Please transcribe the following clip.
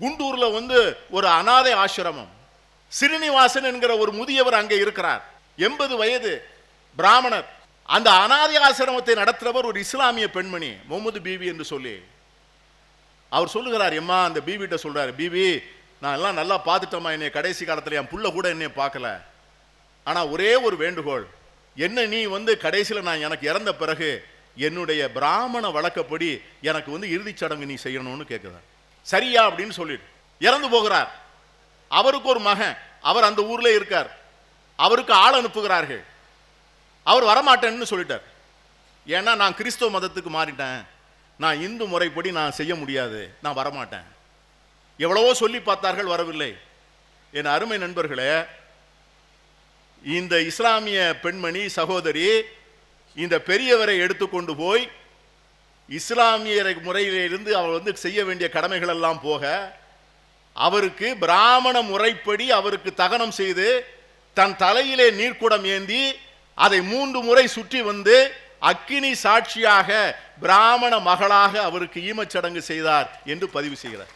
குண்டூரில் வந்து ஒரு அனாதை ஆசிரமம். சிறுநிவாசன் என்கிற ஒரு முதியவர் அங்கே இருக்கிறார். எண்பது வயது பிராமணர். அந்த அனாதை ஆசிரமத்தை நடத்துகிறவர் ஒரு இஸ்லாமிய பெண்மணி முகமது பீவி என்று சொல்லி. அவர் சொல்லுகிறார் எம்மா அந்த பீவிட்ட சொல்றாரு பீவி நான் எல்லாம் நல்லா பார்த்துட்டோம்மா என்னை கடைசி காலத்தில் என் புள்ள கூட என்னை பார்க்கல. ஆனால் ஒரே ஒரு வேண்டுகோள் என்ன நீ வந்து கடைசியில் நான் எனக்கு இறந்த பிறகு என்னுடைய பிராமண வழக்கப்படி எனக்கு வந்து இறுதிச் சடங்கு நீ செய்யணும்னு கேட்குறேன் சரியா அப்படின்னு சொல்லிட்டு இறந்து போகிறார். அவருக்கு ஒரு மகன். அவர் அந்த ஊர்ல இருக்கார். அவருக்கு ஆள் அனுப்புகிறார்கள். அவர் வரமாட்டேன்னு சொல்லிட்டார். ஏன்னா நான் கிறிஸ்தவ மதத்துக்கு மாறிட்டேன். நான் இந்து முறைப்படி நான் செய்ய முடியாது. நான் வரமாட்டேன். எவ்வளவோ சொல்லி பார்த்தார்கள் வரவில்லை. என் அருமை நண்பர்களே இந்த இஸ்லாமிய பெண்மணி சகோதரி இந்த பெரியவரை எடுத்துக்கொண்டு போய் இஸ்லாமிய முறையிலிருந்து அவர் வந்து செய்ய வேண்டிய கடமைகள் எல்லாம் போக அவருக்கு பிராமண முறைப்படி அவருக்கு தகனம் செய்து தன் தலையிலே நீர்க்குடம் ஏந்தி அதை மூன்று முறை சுற்றி வந்து அக்கினி சாட்சியாக பிராமண மகளாக அவருக்கு ஈமச்சடங்கு செய்தார் என்று பதிவு செய்கிறார்.